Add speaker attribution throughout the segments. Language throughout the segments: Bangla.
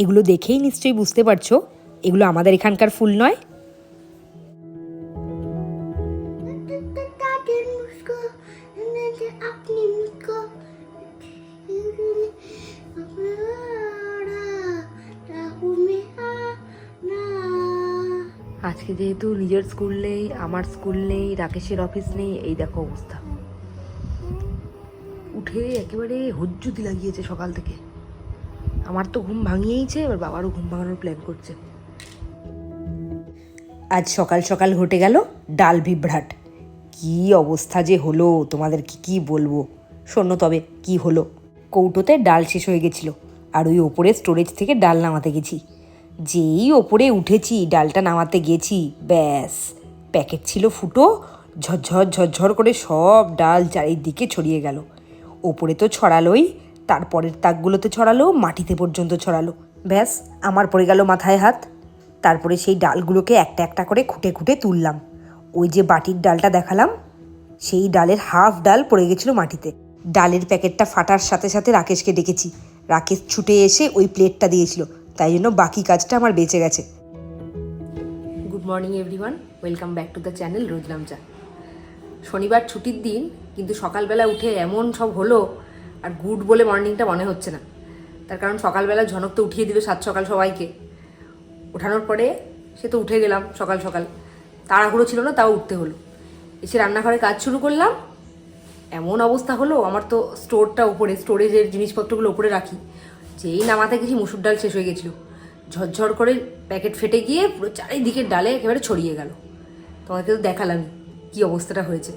Speaker 1: এগুলো দেখেই নিশ্চয়ই বুঝতে পারছ, এগুলো আমাদের এখানকার ফুল নয়? আজকে যেহেতু নিজের স্কুল নেই, আমার স্কুল নেই, রাকেশের অফিস নেই, এই দেখো অবস্থা। উঠে একেবারে হজ্জুতি লাগিয়েছে সকাল থেকে। আমার তো ঘুম ভাঙিয়েইছে, এবার বাবারও ঘুম ভাঙানোর প্ল্যান করছে। আজ সকাল সকাল ঘটে গেল ডাল বিভ্রাট। কি অবস্থা যে হলো, তোমাদের কি কি বলব? শোনো তবে, কি হলো? কৌটোতে ডাল শেষ হয়ে গেছিল, আর ওই ওপরে স্টোরেজ থেকে ডাল নামাতে গেছি। যেই ওপরে উঠেছি, ডালটা নামাতে গেছি, ব্যাস। প্যাকেট ছিল ফুটো, ঝরঝর ঝরঝর করে সব ডাল চারিদিকে ছড়িয়ে গেল। ওপরে তো ছড়ালোই তারপরের তাকগুলোতে ছড়ালো, মাটিতে পর্যন্ত ছড়ালো। ব্যাস, আমার পড়ে গেল মাথায় হাত। তারপরে সেই ডালগুলোকে একটা একটা করে খুঁটে খুঁটে তুললাম। ওই যে বাটির ডালটা দেখালাম, সেই ডালের হাফ ডাল পড়ে গেছিল মাটিতে। ডালের প্যাকেটটা ফাটার সাথে সাথে রাকেশকে ডেকেছি। রাকেশ ছুটে এসে ওই প্লেটটা দিয়েছিল, তাই জন্য বাকি কাজটা আমার বেঁচে গেছে। Good morning everyone welcome back to the channel রোজলাম চা শনিবার ছুটির দিন, কিন্তু সকালবেলা উঠে এমন সব হলো আর গুড বলে মর্নিংটা মনে হচ্ছে না। তার কারণ সকালবেলা ঝনক তো উঠিয়ে দিল সাত সকাল সবাইকে। ওঠানোর পরে সে তো উঠে গেলাম সকাল সকাল। তাড়াহুড়ো ছিল না, তাও উঠতে হলো। এসে রান্নাঘরে কাজ শুরু করলাম। এমন অবস্থা হলো, আমার তো স্টোরটা উপরে, স্টোরেজের জিনিসপত্রগুলো উপরে রাখি। যেই নামাতে গেছি, মুসুর ডাল শেষ হয়ে গেছিল। ঝরঝর করে প্যাকেট ফেটে গিয়ে পুরো চারিদিকে ডালে একেবারে ছড়িয়ে গেল। তোমাকে তো দেখালাম কি অবস্থাটা হয়েছে।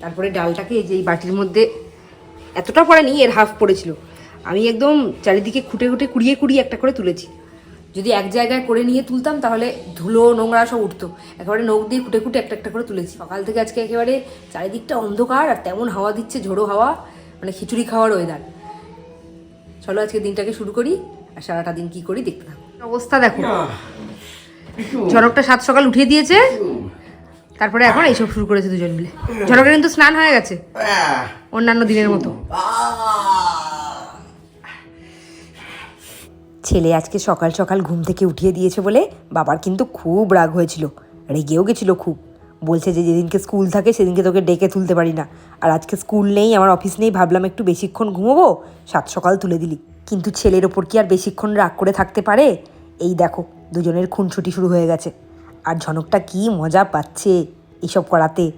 Speaker 1: তারপরে ডালটাকে এই যে এই বাটির মধ্যে এতটা পড়েনি এর হাফ পড়েছিল। আমি একদম চারিদিকে খুঁটে খুঁটে কুড়িয়ে কুড়িয়ে একটা করে তুলেছি। যদি এক জায়গায় করে নিয়ে তুলতাম তাহলে ধুলো নোংরা সব উঠতো। একেবারে নখ দিয়ে খুঁটে খুঁটে একটা একটা করে তুলেছি। সকাল থেকে আজকে একেবারে চারিদিকটা অন্ধকার আর তেমন হাওয়া দিচ্ছে ঝোড়ো হাওয়া মানে খিচুড়ি খাওয়ার ওয়েদার চলো আজকে দিনটাকে শুরু করি আর সারাটা দিন কি করি দেখতে থাকো। অবস্থা দেখো। ঝড়কটা সাত সকাল উঠিয়ে দিয়েছে। তারপরে এখন এইসব শুরু করেছে দুজন মিলে। ঝড়কের কিন্তু স্নান হয়ে গেছে। অন্যান্য দিনের মতো। ছেলে আজকে সকাল সকাল ঘুম থেকে উঠিয়ে দিয়েছে বলে বাবার কিন্তু খুব রাগ হয়েছিল। রেগেও গেছিল খুব। বলছে যে যেদিনকে স্কুল থাকে সেদিনকে তোকে ডেকে তুলতে পারি না। আর আজকে স্কুল নেই, আমার অফিস নেই, ভাবলাম একটু বেশিক্ষণ ঘুমোবো, সাত সকাল তুলে দিলি। কিন্তু ছেলের ওপর কি আর বেশিক্ষণ রাগ করে থাকতে পারে? এই দেখো, দুজনের খুনছুটি শুরু হয়ে গেছে। আর ঝনকটা কি মজা পাচ্ছে এইসব করাতে?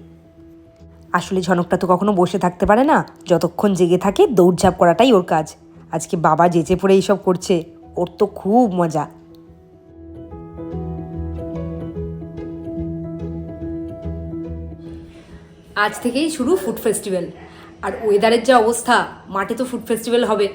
Speaker 1: আসলে ঝনকটা তো কখনো বসে থাকতে পারে না। যতক্ষণ জেগে থাকে, দৌড়ঝাঁপ করাটাই ওর কাজ। আজকে বাবা যেচে পড়ে এইসব করছে, ওর তো খুব মজা। আজ থেকেই শুরু ফুড ফেস্টিভ্যাল। আর ওয়েদারের যা অবস্থা, মাঠে তো ফুড ফেস্টিভ্যাল হবে।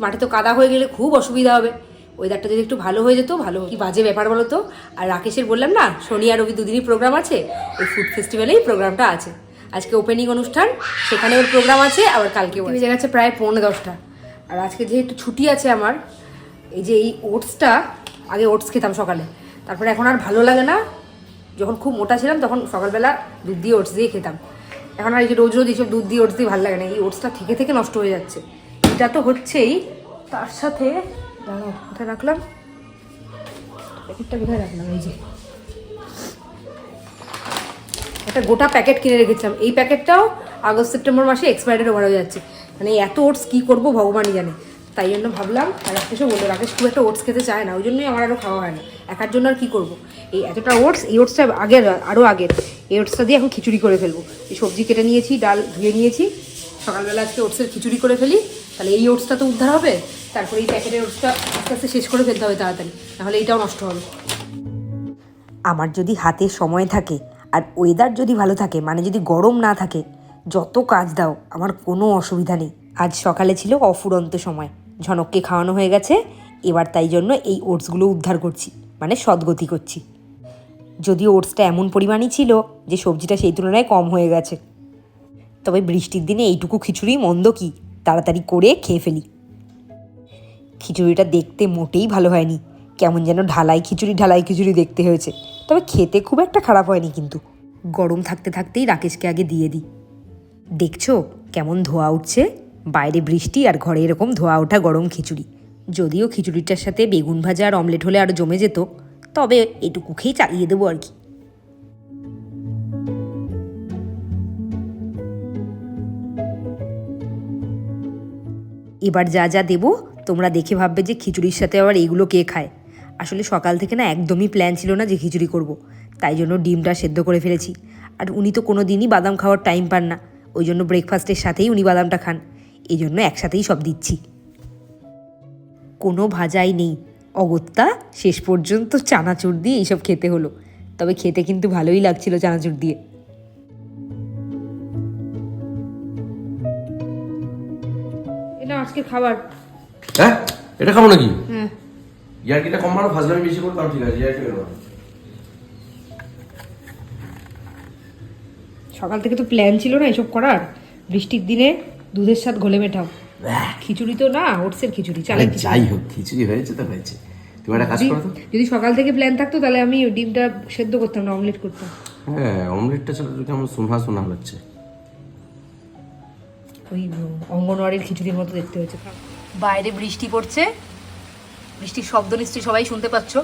Speaker 1: মাঠে তো কাদা হয়ে গেলে খুব অসুবিধা হবে। ওয়েদারটা যদি একটু ভালো হয়ে যেত ভালো কি বাজে ব্যাপার বলো তো আর রাকেশের বললাম না শনি আর রবি দুদিনই প্রোগ্রাম আছে ওই ফুড ফেস্টিভ্যালেই প্রোগ্রামটা আছে। আজকে ওপেনিং অনুষ্ঠান সেখানে ওর প্রোগ্রাম আছে আবার কালকে বেজে গেছে প্রায় পৌনে দশটা। আর আজকে যেহেতু ছুটি আছে আমার এই যে এই ওটসটা আগে ওটস খেতাম সকালে। তারপরে এখন আর ভালো লাগে না যখন খুব মোটা ছিলাম তখন সকালবেলা দুধ দিয়ে ওটস দিয়ে খেতাম। এখন আর এই যে রোজ রোজ এইসব দুধ দিয়ে ওটস দিয়ে ভালো লাগে না এই ওটসটা থেকে থেকে নষ্ট হয়ে যাচ্ছে। এটা তো হচ্ছেই তার সাথে দাঁড়াও, কোথায় রাখলাম? প্যাকেটটা কোথায় রাখলাম? এই যে। একটা গোটা প্যাকেট কিনে রেখেছিলাম। এই প্যাকেটটাও আগস্ট, সেপ্টেম্বর মাসে এক্সপায়ারি ওভার হয়ে যাচ্ছে। মানে এত ওটস কী করব ভগবানই জানে। তাই জন্য ভাবলাম, আর রাকেশও বলল, রাকেশ, খুব একটা ওটস খেতে চায় না। ওই জন্যই আমার আরও খাওয়া হয় না। একার জন্য আর কী করব? এই এতটা ওটস এই ওটসটা আগের আরও আগের এই ওটসটা দিয়ে এখন খিচুড়ি করে ফেলব। এই সবজি কেটে নিয়েছি, ডাল ধুয়ে নিয়েছি। সকালবেলা আজকে ওটসের খিচুড়ি করে ফেলি। তাহলে এই ওটসটা তো উদ্ধার হবে? তারপরে এই প্যাকেটের ওটসটা আস্তে আস্তে শেষ করে ফেলতে হবে তাড়াতাড়ি, নাহলে এটাও নষ্ট হবে। আমার যদি হাতে সময় থাকে আর ওয়েদার যদি ভালো থাকে মানে যদি গরম না থাকে, যত কাজ দাও, আমার কোনো অসুবিধা নেই। আজ সকালে ছিল অফুরন্ত সময়। ঝনককে খাওয়ানো হয়ে গেছে, এবার তাই জন্য এই ওটসগুলো উদ্ধার করছি মানে সদ্গতি করছি। যদিও ওটসটা এমন পরিমাণই ছিল যে সবজিটা সেই তুলনায় কম হয়ে গেছে। তবে বৃষ্টির দিনে এইটুকু খিচুড়ি মন্দ কি? তাড়াতাড়ি করে খেয়ে ফেলি। খিচুড়িটা দেখতে মোটেই ভালো হয়নি। কেমন যেন ঢালাই খিচুড়ি ঢালাই খিচুড়ি দেখতে হয়েছে। তবে খেতে খুব একটা খারাপ হয়নি কিন্তু। গরম থাকতে থাকতেই রাকেশকে আগে দিয়ে দিই। দেখছ কেমন ধোয়া উঠছে? বাইরে বৃষ্টি আর ঘরে এরকম ধোয়া ওঠা গরম খিচুড়ি। যদিও খিচুড়িটার সাথে বেগুন ভাজা আর অমলেট হলে আরও জমে যেত, তবে এটুকু খেয়েই চালিয়ে দেবো আর কি। এবার যা যা দেবো তোমরা দেখে ভাববে যে খিচুড়ির সাথে আবার এইগুলো কে খায়। আসলে সকাল থেকে না একদমই প্ল্যান ছিল না যে খিচুড়ি করব। তাই জন্য ডিমটা সেদ্ধ করে ফেলেছি। আর উনি তো কোনো দিনই বাদাম খাওয়ার টাইম পান না। ওই জন্য ব্রেকফাস্টের সাথেই উনি বাদামটা খান। এই জন্য একসাথেই সব দিচ্ছি। কোনো ভাজাই নেই। অগত্যা, শেষ পর্যন্ত চানাচুর দিয়ে এইসব খেতে হলো। তবে খেতে কিন্তু ভালোই লাগছিল চানাচুর দিয়ে। এটা আজকে খাবার।
Speaker 2: হ্যাঁ? এটা খাব নাকি? ইয়ার্কিটা কম মারো ফাজলামি বেশি করো তাও ঠিক আছে ইয়ার্কি মেরো
Speaker 1: সকাল থেকে তো প্ল্যান ছিল না এসব করার। বৃষ্টির দিনে দুধের সাথে ঘোলে মেটাও। খিচুড়ি তো না ওটসের খিচুড়ি চালের
Speaker 2: যাই হোক খিচুড়ি হয়েছে তো হয়েছে। তুমি একটা কাজ
Speaker 1: যদি-
Speaker 2: করো
Speaker 1: যদি সকাল থেকে প্ল্যান থাকতো তাহলে আমি ডিমটা সেদ্ধ করতাম না অমলেট করতাম।
Speaker 2: হ্যাঁ অমলেটটা ছাড়া তো কেমন সোনা সোনা হচ্ছে।
Speaker 1: ওই অঙ্গনওয়াড়ির খিচুড়ির মতো দেখতে হয়েছে। বাইরে বৃষ্টি পড়ছে। বৃষ্টির শব্দ নিশ্চয়ই সবাই শুনতে পাচ্ছ।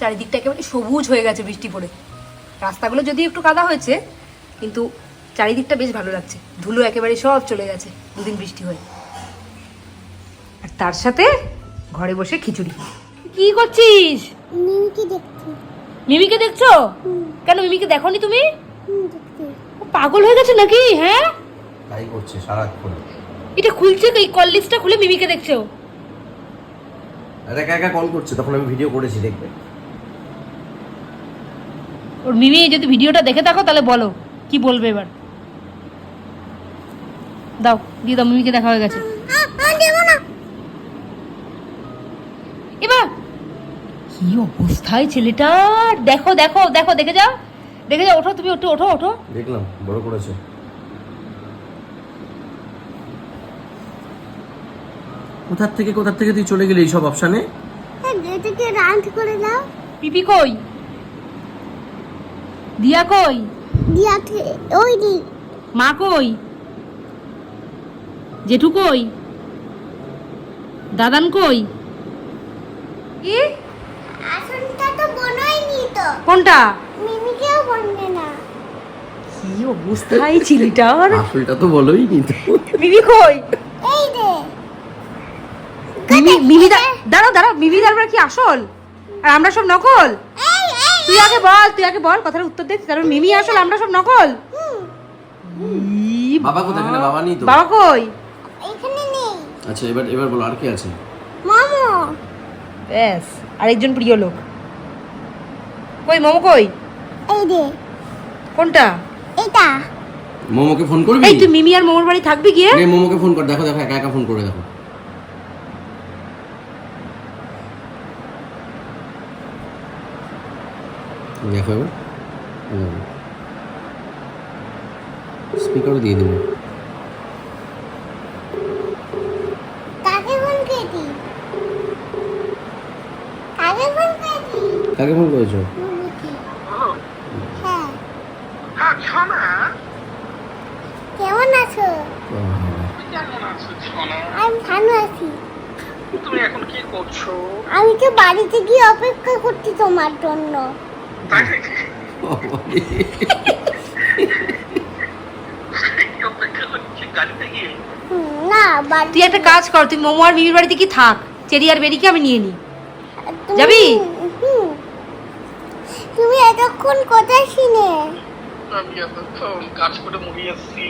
Speaker 1: চারিদিকটা একেবারে সবুজ হয়ে গেছে বৃষ্টি পড়ে। রাস্তাগুলো যদিও একটু কাদা হয়েছে কিন্তু চারিদিকটা বেশ ভালো লাগছে। ধুলো একেবারে সব চলে গেছে দুদিন বৃষ্টি হয়ে। আর তার সাথে ঘরে বসে খিচুড়ি। কি করছিস?
Speaker 3: মিমিকে দেখছি।
Speaker 1: মিমিকে দেখছ? কেন মিমিকে দেখোনি তুমি? পাগল হয়ে গেছে নাকি? হ্যাঁ?
Speaker 2: তাই করছে সারাক্ষণ।
Speaker 1: এটা খুলছে এই কল লিস্টটা খুলে মিমিকে দেখছ
Speaker 2: আর একা একা কল করছে তখন আমি ভিডিও করেছি দেখবে।
Speaker 1: ওর মিমি যদি ভিডিওটা দেখে থাকো তাহলে বলো কি বলবে এবার? দাও দিয়ে দাও মিমিকে দেখা হয়ে গেছে।
Speaker 3: দেবো না
Speaker 1: এবার! কি অবস্থায় ছেলেটার দেখো দেখো দেখো দেখে যাও। দেখে যাও ওঠো তুমি ওঠো ওঠো ওঠো।
Speaker 2: দেখলাম বড় করেছে। কোথার থেকে কোথার থেকে তুই চলে গেলি এইসব অপশানে
Speaker 3: হ্যাঁ, এটাকে রাউন্ড করে দাও।
Speaker 1: পিপি কই? দিয়া কই?
Speaker 3: দিয়া ওই দি।
Speaker 1: মা কই? জেঠু কই? দাদান কই? কি?
Speaker 3: আসনটা তো বনাইনি তো।
Speaker 1: কোনটা?
Speaker 3: মিমিকেও বনবে না।
Speaker 1: কি অবস্থায় ছেলেটার?
Speaker 2: আসলটা তো বলোই নি তো।
Speaker 1: মিমি কই?
Speaker 3: দা-
Speaker 1: দাঁড়াও দাঁড়াও মিমি দাঁড়াবার কি আসল? আর আমরা সব নকল? তুই আগে বল তুই আগে বল কথার উত্তর দে তারপর মিমি আসল আমরা সব নকল?
Speaker 2: বাবা কোথায়? এখানে বাবা নেই তো।
Speaker 1: বাবা কই?
Speaker 3: এখানে নেই।
Speaker 2: আচ্ছা এবার এবার বলো আর কে আছে?
Speaker 3: মামু।
Speaker 1: ব্যাস আরেকজন প্রিয় লোক। কই মোমো কই?
Speaker 3: এই দে
Speaker 1: কোনটা?
Speaker 3: এটা।
Speaker 2: মোমোকে ফোন করবি?
Speaker 1: এই তুই মিমি আর মোমোর বাড়ি থাকবি গিয়ে?
Speaker 2: নে, মোমোকে ফোন কর দেখো দেখো একা একা ফোন করে দেখো। দেখো স্পিকারও দিয়ে দেবো।
Speaker 3: কাকে ফোন
Speaker 2: করেছ?
Speaker 3: হ্যাঁ। কেমন আছো? আমি ভালো আছি।
Speaker 4: তুমি এখন কি করছ?
Speaker 3: আমি তো বাড়িতে গিয়ে অপেক্ষা করছি তোমার জন্য।
Speaker 4: তাই
Speaker 3: না
Speaker 1: একটা কাজ কর তুই মোমো আর মিমির বাড়িতে কি থাক? চেরি আর বেরিকে আমি নিয়ে নিই যাবি?
Speaker 3: তুমি এতক্ষণ কোথায় ছিলে?
Speaker 4: আমি এতক্ষণ কাজ করে মুড়ি এসেছি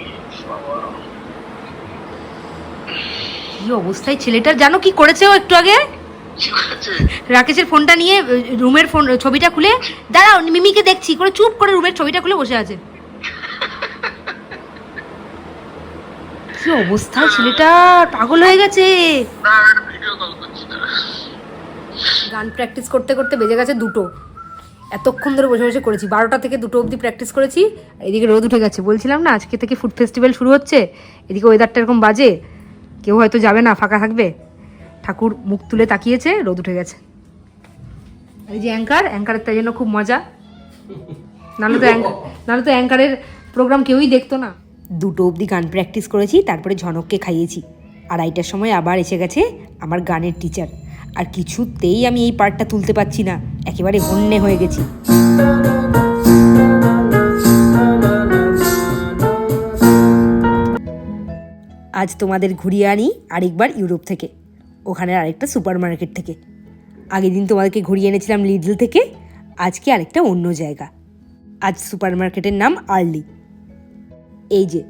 Speaker 1: কি অবস্থায় ছেলেটার? জানো কি করেছে ও একটু আগে? রাকেশের ফোনটা নিয়ে রুমের ফোন ছবিটা খুলে, দাঁড়াও, মিমিকে দেখছি, করে চুপ করে রুমের ছবিটা খুলে বসে আছে। কি অবস্থা, ছেলেটা পাগল হয়ে গেছে। গান প্র্যাকটিস করতে করতে বেজে গেছে দুটো। এতক্ষণ ধরে বসে বসে করেছি, বারোটা থেকে দুটো অবধি প্র্যাকটিস করেছি এদিকে রোদ উঠে গেছে। বলছিলাম না, আজকে থেকে ফুড ফেস্টিভ্যাল শুরু হচ্ছে, এদিকে ওয়েদারটা এরকম বাজে, কেউ হয়তো যাবে না, ফাঁকা থাকবে। ঠাকুর মুখ তুলে তাকিয়েছে, রোদ উঠে গেছে। এই যে অ্যাঙ্কার অ্যাঙ্কারের তাই জন্য খুব মজা। নাহলে তো নাহলে তো অ্যাঙ্কারের প্রোগ্রাম কেউই দেখতো না। দুটো অবধি গান প্র্যাকটিস করেছি, তারপরে ঝনককে খাইয়েছি। আড়াইটার সময় আবার এসে গেছে আমার গানের টিচার আর কিছুতেই আমি এই পার্টটা তুলতে পারছি না, একেবারে হন্যে হয়ে গেছি। আজ তোমাদের ঘুরিয়ে আনি আরেকবার ইউরোপ থেকে। ওখানে আরেকটা সুপার মার্কেট থেকে। আগের দিন তোমাদেরকে ঘুরিয়ে এনেছিলাম লিডল থেকে, আজকে আরেকটা অন্য জায়গা। আজ সুপার মার্কেটের নাম আর্লি। এই যে,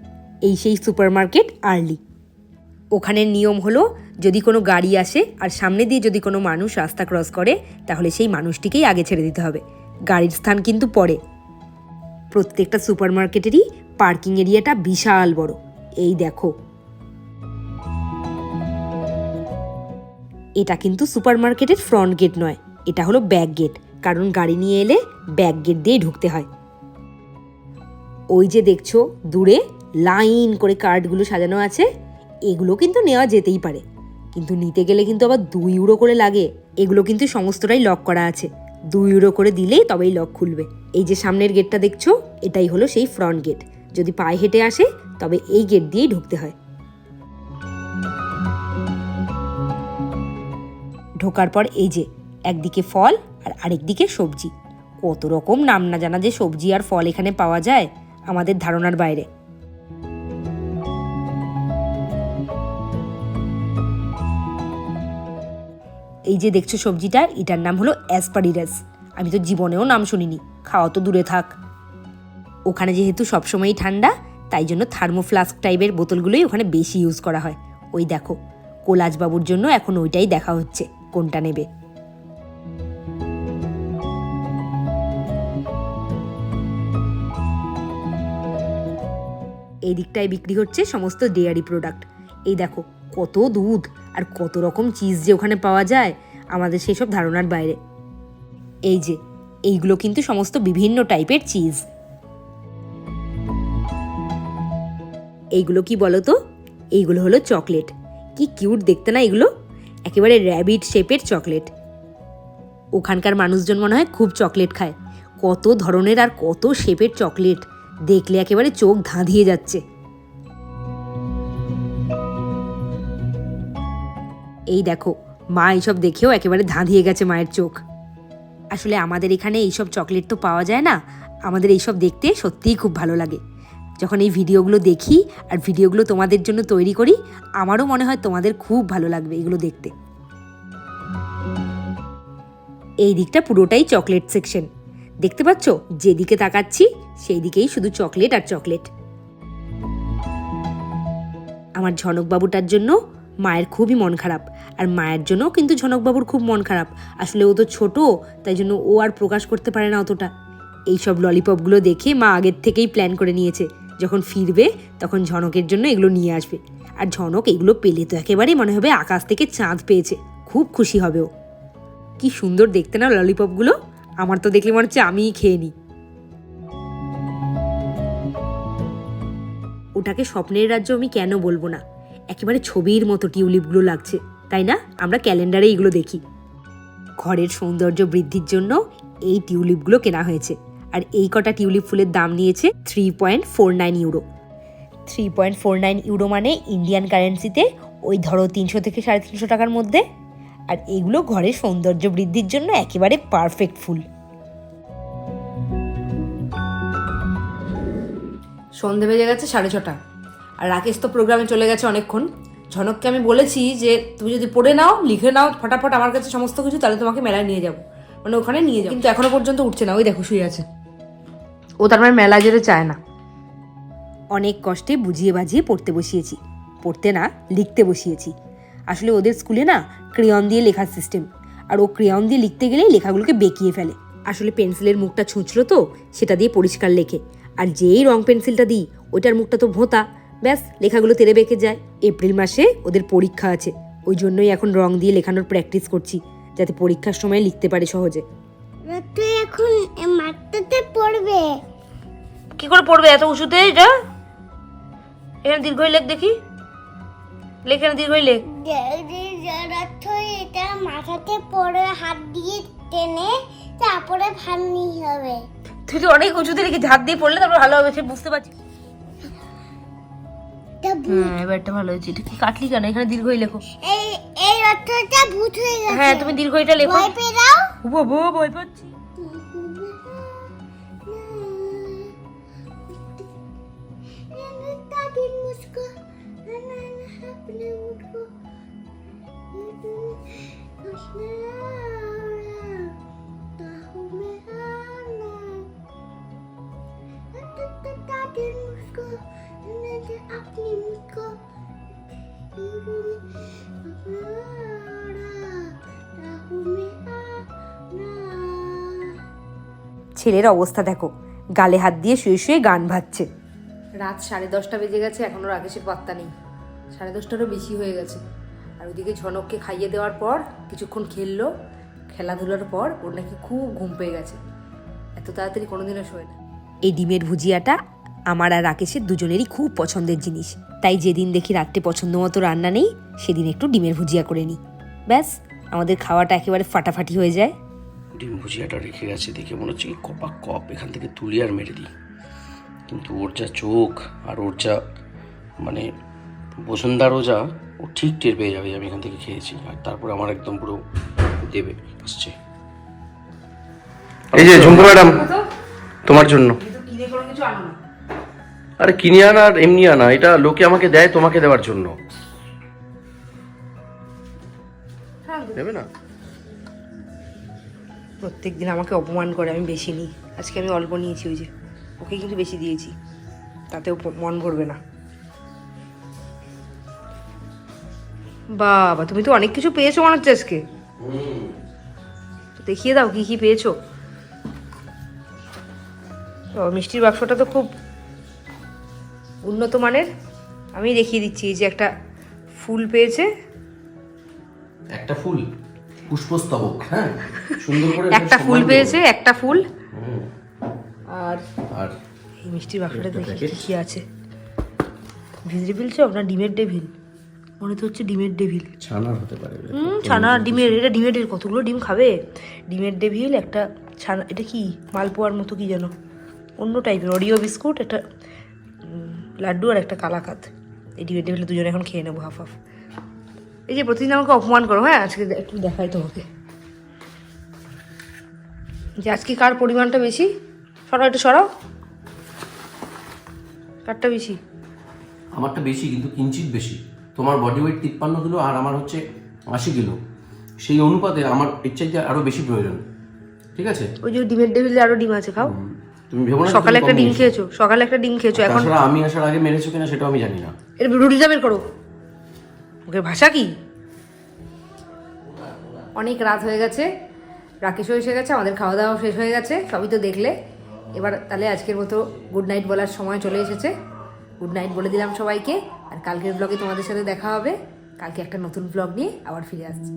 Speaker 1: এই সেই সুপার মার্কেট আর্লি। ওখানের নিয়ম হলো, যদি কোনো গাড়ি আসে আর সামনে দিয়ে যদি কোনো মানুষ রাস্তা ক্রস করে, তাহলে সেই মানুষটিকেই আগে ছেড়ে দিতে হবে। গাড়ির স্থান কিন্তু পরে। প্রত্যেকটা সুপার মার্কেটেরই পার্কিং এরিয়াটা বিশাল বড়। এই দেখো এটা কিন্তু সুপার মার্কেটের ফ্রন্ট গেট নয়, এটা হলো ব্যাক গেট, কারণ গাড়ি নিয়ে এলে ব্যাক গেট দিয়েই ঢুকতে হয়। ওই যে দেখছ, দূরে লাইন করে কার্ডগুলো সাজানো আছে, এগুলো কিন্তু নেওয়া যেতেই পারে। কিন্তু নিতে গেলে কিন্তু আবার দুই ইউরো করে লাগে, এগুলো কিন্তু সমস্তটাই লক করা আছে। দুই ইউরো করে দিলেই তবেই লক খুলবে। এই যে সামনের গেটটা দেখছ, এটাই হলো সেই ফ্রন্ট গেট। যদি পায়ে হেঁটে আসে, তবে এই গেট দিয়েই ঢুকতে হয়। ঢোকার পর এই যে, একদিকে ফল আর আরেকদিকে সবজি। কত রকম নাম না জানা যে সবজি আর ফল এখানে পাওয়া যায় আমাদের ধারণার বাইরে। এই যে দেখছ সবজিটার, এটার নাম হলো অ্যাসপারিরাস। আমি তো জীবনেও নাম শুনিনি, খাওয়া তো দূরে থাক। ওখানে যেহেতু সবসময়ই ঠান্ডা, তাই জন্য থার্মোফ্লাস্ক টাইপের বোতলগুলোই ওখানে বেশি ইউজ করা হয়। ওই দেখো, কোলাজবাবুর জন্য এখন ওইটাই দেখা হচ্ছে। কোনটা নেবে? এই দিকটায় বিক্রি হচ্ছে সমস্ত ডেয়ারি প্রোডাক্ট। এই দেখো, কত দুধ আর কত রকম চিজ যে ওখানে পাওয়া যায়, আমাদের সেসব ধারণার বাইরে। এই যে, এইগুলো কিন্তু সমস্ত বিভিন্ন টাইপের চিজ। এইগুলো কি বলো তো? এইগুলো হলো চকলেট। কি কিউট দেখতে না এগুলো? একেবারে র্যাবিট শেপের চকলেট ওখানকার মানুষজন মনে হয় খুব চকলেট খায়। কত ধরনের আর কত শেপের চকলেট দেখলে একেবারে চোখ ধাঁধিয়ে যাচ্ছে। এই দেখো, মা এইসব দেখেও একেবারে ধাঁধিয়ে গেছে মায়ের চোখ। আসলে আমাদের এখানে এইসব চকলেট তো পাওয়া যায় না। আমাদের এইসব দেখতে সত্যিই খুব ভালো লাগে। যখন এই ভিডিওগুলো দেখি আর ভিডিওগুলো তোমাদের জন্য তৈরি করি, আমারও মনে হয় তোমাদের খুব ভালো লাগবে এগুলো দেখতে। এই দিকটা পুরোটাই চকলেট সেকশন। দেখতে পাচ্ছ? যেদিকে তাকাচ্ছি সেই দিকেই শুধু চকলেট আর চকলেট। আমার ঝনকবাবুটার জন্য মায়ের খুবই মন খারাপ, আর মায়ের জন্যও কিন্তু ঝনকবাবুর খুব মন খারাপ। আসলে ও তো ছোট, তাই জন্য ও আর প্রকাশ করতে পারে না অতটা। এইসব ললিপপগুলো দেখে মা আগের থেকেই প্ল্যান করে নিয়েছে। যখন ফিরবে, তখন ঝনকের জন্য এগুলো নিয়ে আসবে। আর ঝনক এগুলো পেলে তো একেবারেই মনে হবে আকাশ থেকে চাঁদ পেয়েছে। খুব খুশি হবে ও। কি সুন্দর দেখতে না ললিপপগুলো? আমার তো দেখলে মনে হচ্ছে আমিই খেয়ে নিই। ওটাকে স্বপ্নের রাজ্য আমি কেন বলব না? একেবারে ছবির মতো টিউলিপগুলো লাগছে, তাই না? আমরা ক্যালেন্ডারে এগুলো দেখি। ঘরের সৌন্দর্য বৃদ্ধির জন্য এই টিউলিপগুলো কেনা হয়েছে। আর এই কটা টিউলিপ ফুলের দাম নিয়েছে three point four nine euro three point four nine euro মানে ইন্ডিয়ান কারেন্সিতে ওই ধরো তিনশো থেকে সাড়ে তিনশো টাকার মধ্যে। আর এগুলো ঘরের সৌন্দর্য বৃদ্ধির জন্য একেবারে পারফেক্ট ফুল। সন্ধে বেজে গেছে সাড়ে ছটা। আর রাকেশ তো প্রোগ্রামে চলে গেছে অনেকক্ষণ। ঝনককে আমি বলেছি যে তুমি যদি পড়ে নাও লিখে নাও ফটাফট আমার কাছে সমস্ত কিছু তাহলে তোমাকে মেলায় নিয়ে যাব। মানে ওখানে নিয়ে যাব কিন্তু এখনও পর্যন্ত উঠছে না। ওই দেখো শুয়ে আছে। ও তার মানে মেলায় যেতে চায় না। অনেক কষ্টে বুঝিয়ে বাজিয়ে পড়তে বসিয়েছি। পড়তে না, লিখতে বসিয়েছি। আসলে ওদের স্কুলে না ক্রেয়ন দিয়ে লেখার সিস্টেম আর ও ক্রেয়ন দিয়ে লিখতে গেলেই লেখাগুলোকে বেঁকিয়ে ফেলে। আসলে পেন্সিলের মুখটা ছুঁচলো তো, সেটা দিয়ে পরিষ্কার লেখে। আর যেই রং পেন্সিলটা দিই, ওইটার মুখটা তো ভোঁতা। ব্যাস, লেখাগুলো তেরে বেঁকে যায়। এপ্রিল মাসে ওদের পরীক্ষা আছে। ওই জন্যই এখন রং দিয়ে লেখানোর প্র্যাকটিস করছি, যাতে পরীক্ষার সময় লিখতে পারে সহজে।
Speaker 3: তুই এখন মাঠটাতে পড়বে।
Speaker 1: কি করে পড়বে এত উঁচুতে? এটা এখানে দীর্ঘই লেখ দেখি। লেখ এখানে দীর্ঘই লেখ
Speaker 3: এটা মাথাতে পড়ে হাত দিয়ে টেনে তারপরে ভার হবে।
Speaker 1: তুই তো অনেক উঁচুতে রেখে হাত দিয়ে পড়লে তারপর ভালো হবে সে বুঝতে পারছি। হ্যাঁ এবারটা ভালো হয়েছে। এটা কি কাটলি কেন? এখানে দীর্ঘই লেখো।
Speaker 3: এই ভূত হয়ে গেছে।
Speaker 1: হ্যাঁ তুমি দীর্ঘ এটা লেখো।
Speaker 3: ভয় পেয়ে ও
Speaker 1: বাবা ভয় পাচ্ছি। ছেলের অবস্থা দেখো। গালে হাত দিয়ে শুয়ে শুয়ে গান ভাচ্ছে রাত সাড়ে দশটা বেজে গেছে এখনও রাকেশের পাত্তা নেই। সাড়ে দশটারও বেশি হয়ে গেছে। আর ওদিকে ঝনককে খাইয়ে দেওয়ার পর কিছুক্ষণ খেললো। খেলাধুলার পর ওর নাকি খুব ঘুম পেয়ে গেছে। এত তাড়াতাড়ি কোনোদিনও শোয় না। এই ডিমের ভুজিয়াটা আমার আর রাকেশের দুজনেরই খুব পছন্দের জিনিস। তাই যেদিন দেখি রাত্রে পছন্দ মতো রান্না নেই সেদিন একটু ডিমের ভুজিয়া করে নিই। ব্যাস আমাদের খাওয়াটা একেবারে ফাটাফাটি হয়ে যায়।
Speaker 5: ডিম ভুজিয়াটা রেখে গেছে দেখে মনে হচ্ছে কি কপা কপ এখান থেকে তুলি আর মেরে দিই। কিন্তু ওর যা চোখ আর ওর যা মানে বসুন্ধারও যা ও ঠিক টের পেয়ে যাবে আমি এখান থেকে খেয়েছি। আর তারপর আমার একদম পুরো দেবে আসছে। এই যে ঝুমকো ম্যাডাম তোমার জন্য।
Speaker 1: কিনে কোনো কিছু আনো না।
Speaker 5: আরে কিনে আনা আর এমনি আনা এটা লোকে আমাকে দেয় তোমাকে দেওয়ার জন্য। দেবে না?
Speaker 1: প্রত্যেক দিন আমাকে অপমান করে, আমি বেশি নিই। আজকে আমি অল্প নিয়েছি ওই যে ওকে কিন্তু বেশি দিয়েছি। তাতেও মন ভরবে না। বাবা, তুমি তো অনেক কিছু পেয়েছ মনে হচ্ছে আজকে। দেখিয়ে দাও কি কি পেয়েছ। মিষ্টির বাক্সটা তো খুব উন্নত মানের। আমি দেখিয়ে দিচ্ছি, এই যে একটা ফুল পেয়েছে।
Speaker 5: একটা ফুল? পুষ্পস্তবক হ্যাঁ? সুন্দর করে
Speaker 1: একটা ফুল পেয়েছে একটা ফুল। আর
Speaker 5: আর
Speaker 1: এই মিষ্টির বাক্সটা দেখি কি কি আছে? ভেজিটেবিল চপ না ডিমের ডেভিল। মনে তো হচ্ছে ডিমের ডেভিল।
Speaker 5: ছানার হতে পারে
Speaker 1: হুম ছানা ডিমের এটা ডিমের ডেভিল কতগুলো ডিম খাবে? ডিমের ডেভিল একটা ছানা এটা কি? মালপোয়ার মতো কি যেন? অন্য টাইপের অরিও বিস্কুট একটা লাড্ডু আর একটা কালাকাত। এই ডিমের ডেভিল দুজনে এখন খেয়ে নেব হাফ হাফ। এই যে প্রতিদিন আমাকে অপমান করো হ্যাঁ? আজকে একটু দেখাই তোমাকে। যে আজকে কার পরিমাণটা বেশি? সরাও একটু সরাও। কারটা বেশি?
Speaker 5: আমারটা বেশি কিন্তু কিঞ্চিত বেশি। তোমার বডি ওয়েট তিপ্পান্ন কিলো আর আমার হচ্ছে আশি কিলো। সেই অনুপাতে আমার এর চাইতে আরও বেশি প্রয়োজন। ঠিক আছে?
Speaker 1: ওই যে ডিমের ডেভিলে আরও ডিম আছে খাও।
Speaker 5: তুমি ভেবো না
Speaker 1: সকালে একটা ডিম খেয়েছো। সকালে একটা ডিম খেয়েছো এখন
Speaker 5: আমি আসার আগে মেরেছো কিনা সেটাও আমি জানি না।
Speaker 1: এর রুটিটা বের করো। ওকে ভাষা কি? অনেক রাত হয়ে গেছে, রাকেশও এসে গেছে, আমাদের খাওয়া দাওয়া শেষ হয়ে গেছে, সবই তো দেখলে। এবার তাহলে আজকের মতো গুড নাইট বলার সময় চলে এসেছে। গুড নাইট বলে দিলাম সবাইকে, আর কালকের ব্লগে তোমাদের সাথে দেখা হবে। কালকে একটা নতুন ব্লগ নিয়ে আবার ফিরে আসছি।